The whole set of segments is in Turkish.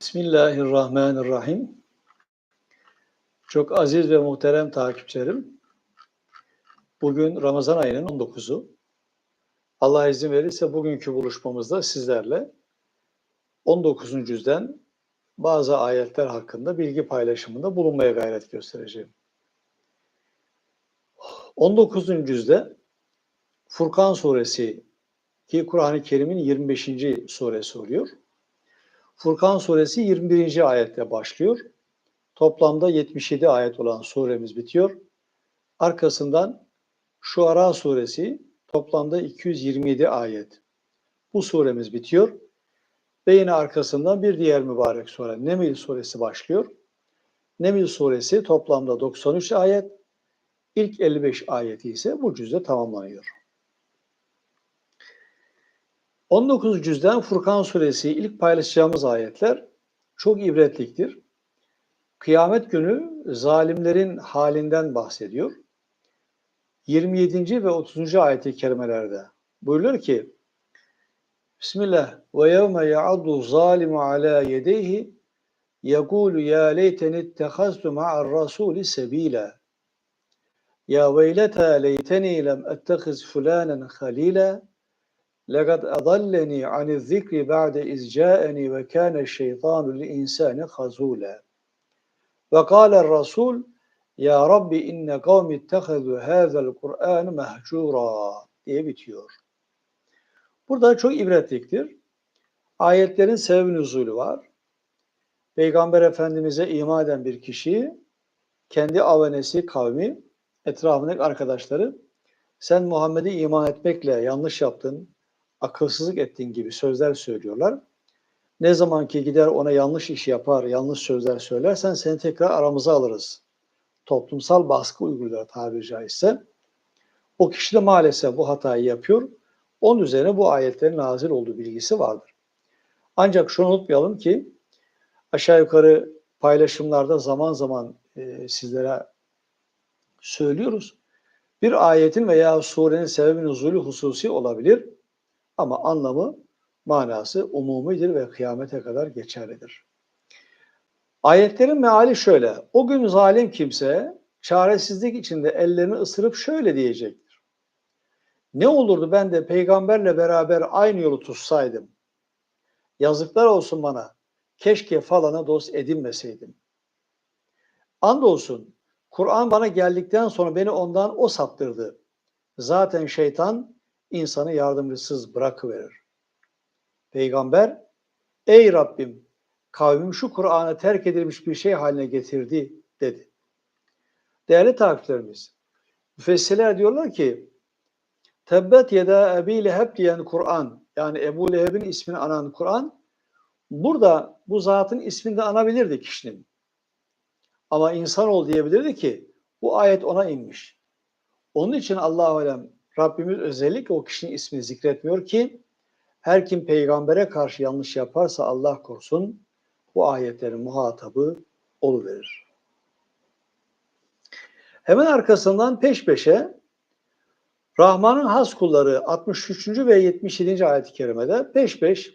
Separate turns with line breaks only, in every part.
Bismillahirrahmanirrahim. Çok aziz ve muhterem takipçilerim. Bugün Ramazan ayının 19'u. Allah izin verirse bugünkü buluşmamızda sizlerle 19. cüzden bazı ayetler hakkında bilgi paylaşımında bulunmaya gayret göstereceğim. 19. cüzde Furkan suresi ki Kur'an-ı Kerim'in 25. suresi oluyor. Furkan suresi 21. ayette başlıyor. Toplamda 77 ayet olan suremiz bitiyor. Arkasından Şuara suresi toplamda 227 ayet. Bu suremiz bitiyor. Ve yine arkasından bir diğer mübarek sure Nemil suresi başlıyor. Nemil suresi toplamda 93 ayet. İlk 55 ayeti ise bu cüzde tamamlanıyor. 19 cüzden Furkan suresi ilk paylaşacağımız ayetler çok ibretliktir. Kıyamet günü zalimlerin halinden bahsediyor. 27. ve 30. ayet-i kerimelerde buyuruyor ki Bismillah ve yevme ya'addu zalimu ala yedeyhi yekulu ya leyteni ittehaztu ma'ar rasuli sebila ya veyleta leyteni lem ettehiz fulanen halila لَقَدْ أَضَلَّنِي عَنِ الذِّكْرِ بَعْدَ إِذْ جَاءَنِي وَكَانَ الشَّيْطَانُ لِلْإِنسَانِ خَزُولًا وَقَالَ الرَّسُولُ يَا رَبِّ إِنَّ قَوْمِ اتَّخَذُوا هَذَا الْقُرْآنَ مَهْجُورًا diye bitiyor. Burada çok ibretliktir. Ayetlerin sebep nüzulü var. Peygamber Efendimiz'e iman eden bir kişi kendi avenesi, kavmi, etrafındaki arkadaşları sen Muhammed'e iman etmekle yanlış yaptın, akılsızlık ettiğin gibi sözler söylüyorlar. Ne zaman ki gider ona yanlış iş yapar, yanlış sözler söylersen seni tekrar aramıza alırız. Toplumsal baskı uyguluyor tabiri caizse. O kişi de maalesef bu hatayı yapıyor. Onun üzerine bu ayetlerin nazil olduğu bilgisi vardır. Ancak şunu unutmayalım ki aşağı yukarı paylaşımlarda zaman zaman e, sizlere söylüyoruz. Bir ayetin veya surenin sebebi nuzulü hususi olabilir. Ama anlamı, manası umumidir ve kıyamete kadar geçerlidir. Ayetlerin meali şöyle. O gün zalim kimse çaresizlik içinde ellerini ısırıp şöyle diyecektir. Ne olurdu ben de peygamberle beraber aynı yolu tutsaydım. Yazıklar olsun bana. Keşke falana dost edinmeseydim. Andolsun Kur'an bana geldikten sonra beni ondan o saptırdı. Zaten şeytan insanı yardımcısız bırakıverir. Peygamber, ey Rabbim kavmim şu Kur'an'ı terk edilmiş bir şey haline getirdi dedi. Değerli takipçilerimiz, müfessirler diyorlar ki, Tebbet yeda Ebi Leheb diyen Kur'an, yani Ebu Leheb'in ismini anan Kur'an, burada bu zatın ismini de anabilirdi kişinin. Ama insan ol diyebilirdi ki, bu ayet ona inmiş. Onun için Allah-u Alem Rabbimiz özellikle o kişinin ismini zikretmiyor ki her kim peygambere karşı yanlış yaparsa Allah korusun bu ayetlerin muhatabı oluverir. Hemen arkasından peş peşe Rahman'ın has kulları 63. ve 77. ayet-i kerimede peş peş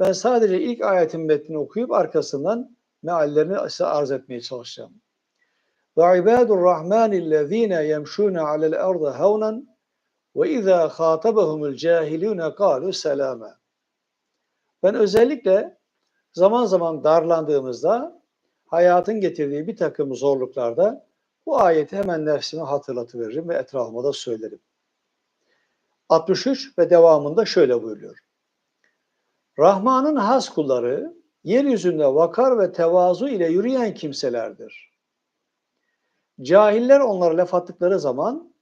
ben sadece ilk ayetin metnini okuyup arkasından meallerini size arz etmeye çalışacağım. Ve ibadur rahmanillezine yemşûne alel ardı havnen ve izâ khâtabahumul cahilûne kâlu. Ben özellikle zaman zaman darlandığımızda hayatın getirdiği bir takım zorluklarda bu ayeti hemen nefsime hatırlatıveririm ve etrafıma da söylerim. 63 ve devamında şöyle buyuruyor. Rahman'ın has kulları yeryüzünde vakar ve tevazu ile yürüyen kimselerdir. Cahiller onlara laf attıkları zaman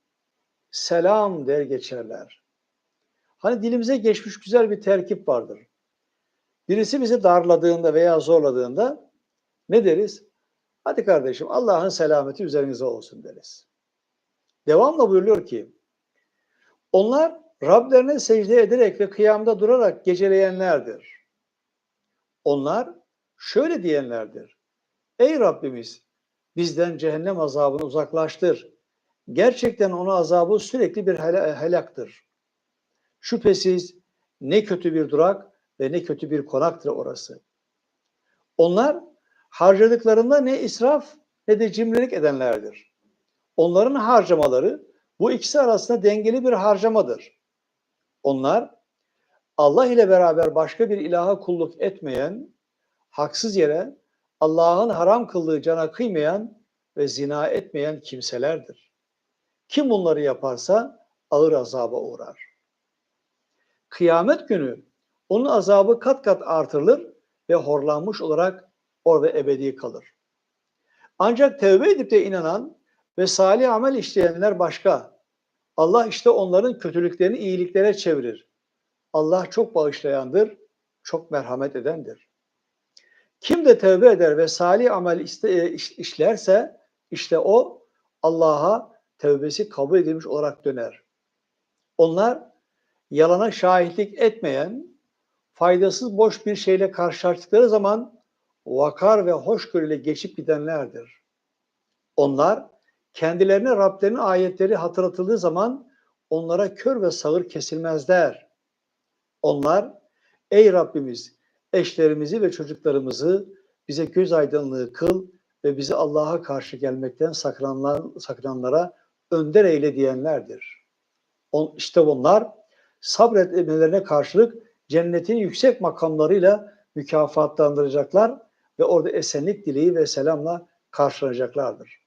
selam der geçerler. Hani dilimize geçmiş güzel bir terkip vardır. Birisi bizi darladığında veya zorladığında ne deriz? Hadi kardeşim Allah'ın selameti üzerinize olsun deriz. Devamla buyuruyor ki onlar Rablerine secde ederek ve kıyamda durarak geceleyenlerdir. Onlar şöyle diyenlerdir. Ey Rabbimiz bizden cehennem azabını uzaklaştır. Gerçekten onun azabı sürekli bir helaktır. Şüphesiz ne kötü bir durak ve ne kötü bir konaktır orası. Onlar harcadıklarında ne israf ne de cimrilik edenlerdir. Onların harcamaları bu ikisi arasında dengeli bir harcamadır. Onlar Allah ile beraber başka bir ilaha kulluk etmeyen, haksız yere Allah'ın haram kıldığı cana kıymayan ve zina etmeyen kimselerdir. Kim bunları yaparsa ağır azaba uğrar. Kıyamet günü onun azabı kat kat artırılır ve horlanmış olarak orada ebedi kalır. Ancak tevbe edip de inanan ve salih amel işleyenler başka. Allah işte onların kötülüklerini iyiliklere çevirir. Allah çok bağışlayandır, çok merhamet edendir. Kim de tevbe eder ve salih amel iste, işlerse işte o Allah'a tevbesi kabul edilmiş olarak döner. Onlar yalana şahitlik etmeyen, faydasız boş bir şeyle karşılaştıkları zaman vakar ve hoşgörüyle geçip gidenlerdir. Onlar kendilerine Rablerinin ayetleri hatırlatıldığı zaman onlara kör ve sağır kesilmezler. Onlar ey Rabbimiz eşlerimizi ve çocuklarımızı bize göz aydınlığı kıl ve bizi Allah'a karşı gelmekten sakınanlar, sakınanlara önder eyle diyenlerdir. On, işte onlar sabretmelerine karşılık cennetin yüksek makamlarıyla mükafatlandıracaklar ve orada esenlik dileği ve selamla karşılanacaklardır.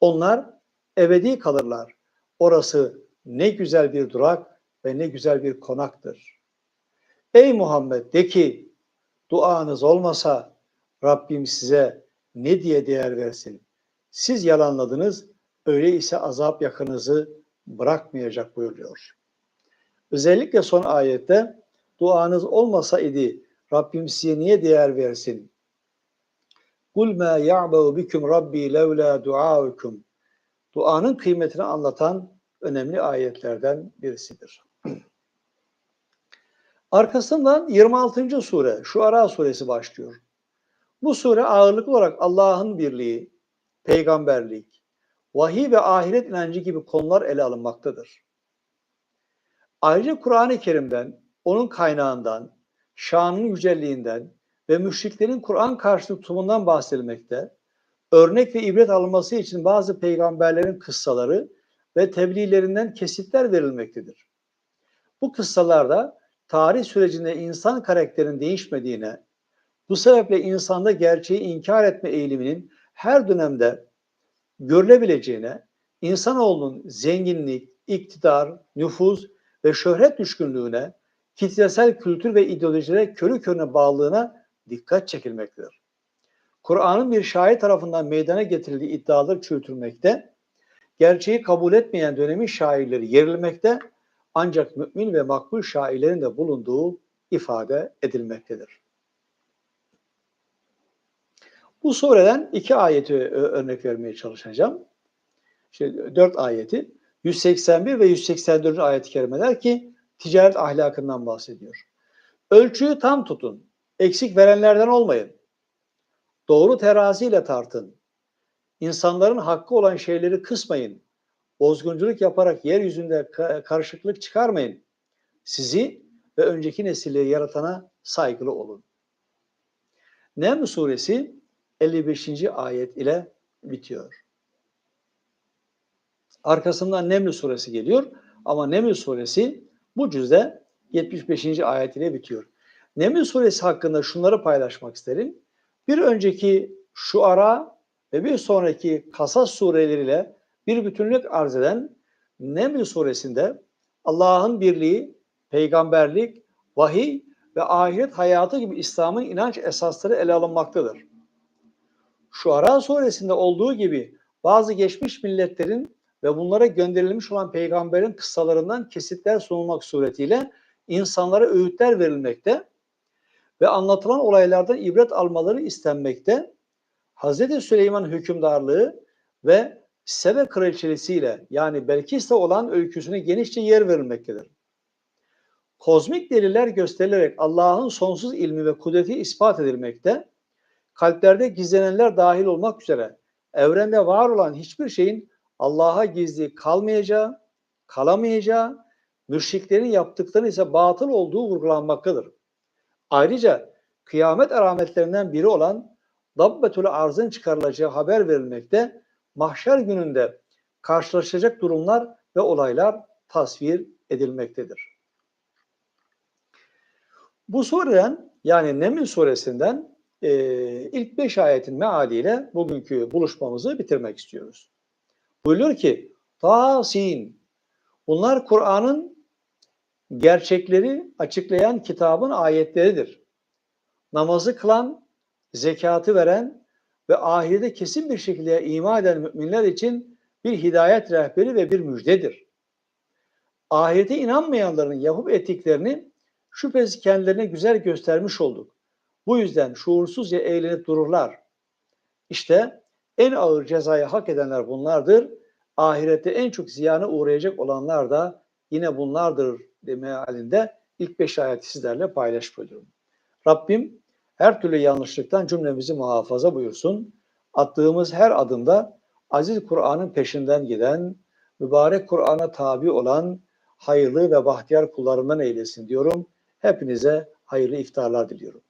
Onlar ebedi kalırlar. Orası ne güzel bir durak ve ne güzel bir konaktır. Ey Muhammed de ki duanız olmasa Rabbim size ne diye değer versin? Siz yalanladınız, öyleyse azap yakınızı bırakmayacak buyuruyor. Özellikle son ayette duanız olmasa idi Rabbim size niye değer versin? Kul ma ya'bu bikum rabbi levla duaukum. Duanın kıymetini anlatan önemli ayetlerden birisidir. Arkasından 26. sure, şu Ara suresi başlıyor. Bu sure ağırlıklı olarak Allah'ın birliği, peygamberlik, vahiy ve ahiret inancı gibi konular ele alınmaktadır. Ayrıca Kur'an-ı Kerim'den, onun kaynağından, şanının yücelliğinden ve müşriklerin Kur'an karşıtı tutumundan bahsedilmekte, örnek ve ibret alınması için bazı peygamberlerin kıssaları ve tebliğlerinden kesitler verilmektedir. Bu kıssalarda tarih sürecinde insan karakterinin değişmediğine, bu sebeple insanda gerçeği inkar etme eğiliminin her dönemde görülebileceğine, insanoğlunun zenginlik, iktidar, nüfuz ve şöhret düşkünlüğüne, kitlesel kültür ve ideolojilere körü körüne bağlılığına dikkat çekilmektedir. Kur'an'ın bir şair tarafından meydana getirildiği iddiaları çürütülmekte, gerçeği kabul etmeyen dönemin şairleri yerilmekte, ancak mümin ve makbul şairlerin de bulunduğu ifade edilmektedir. Bu sureden iki ayeti örnek vermeye çalışacağım. İşte dört ayeti. 181 ve 184. ayet-i kerimeler ki ticaret ahlakından bahsediyor. Ölçüyü tam tutun. Eksik verenlerden olmayın. Doğru teraziyle tartın. İnsanların hakkı olan şeyleri kısmayın. Bozgunculuk yaparak yeryüzünde karışıklık çıkarmayın. Sizi ve önceki nesilleri yaratana saygılı olun. Neml suresi 55. ayet ile bitiyor. Arkasından Neml suresi geliyor ama Neml suresi bu cüzde 75. ayet ile bitiyor. Neml suresi hakkında şunları paylaşmak isterim. Bir önceki şu ara ve bir sonraki Kasas sureleriyle bir bütünlük arz eden Neml suresinde Allah'ın birliği, peygamberlik, vahiy ve ahiret hayatı gibi İslam'ın inanç esasları ele alınmaktadır. Şu Ara suresinde olduğu gibi bazı geçmiş milletlerin ve bunlara gönderilmiş olan peygamberin kıssalarından kesitler sunulmak suretiyle insanlara öğütler verilmekte ve anlatılan olaylardan ibret almaları istenmekte. Hz. Süleyman hükümdarlığı ve Sebe kraliçesiyle yani Belkis'te olan öyküsüne genişçe yer verilmektedir. Kozmik deliller gösterilerek Allah'ın sonsuz ilmi ve kudreti ispat edilmekte, kalplerde gizlenenler dahil olmak üzere evrende var olan hiçbir şeyin Allah'a gizli kalmayacağı, kalamayacağı, müşriklerin yaptıklarının ise batıl olduğu vurgulanmaktadır. Ayrıca kıyamet alametlerinden biri olan Dabbetül Arz'ın çıkarılacağı haber verilmekte, mahşer gününde karşılaşacak durumlar ve olaylar tasvir edilmektedir. Bu sureden yani Neml suresinden e, ilk beş ayetin mealiyle bugünkü buluşmamızı bitirmek istiyoruz. Buyuruyor ki Tasin bunlar Kur'an'ın gerçekleri açıklayan kitabın ayetleridir. Namazı kılan, zekatı veren ve ahirete kesin bir şekilde iman eden müminler için bir hidayet rehberi ve bir müjdedir. Ahirete inanmayanların yapıp ettiklerini şüphesiz kendilerine güzel göstermiş olduk. Bu yüzden şuursuzca eğlenip dururlar. İşte en ağır cezayı hak edenler bunlardır. Ahirette en çok ziyana uğrayacak olanlar da yine bunlardır deme halinde ilk beş ayeti sizlerle paylaşmış oluyorum. Rabbim her türlü yanlışlıktan cümlemizi muhafaza buyursun. Attığımız her adımda aziz Kur'an'ın peşinden giden, mübarek Kur'an'a tabi olan hayırlı ve bahtiyar kullarından eylesin diyorum. Hepinize hayırlı iftarlar diliyorum.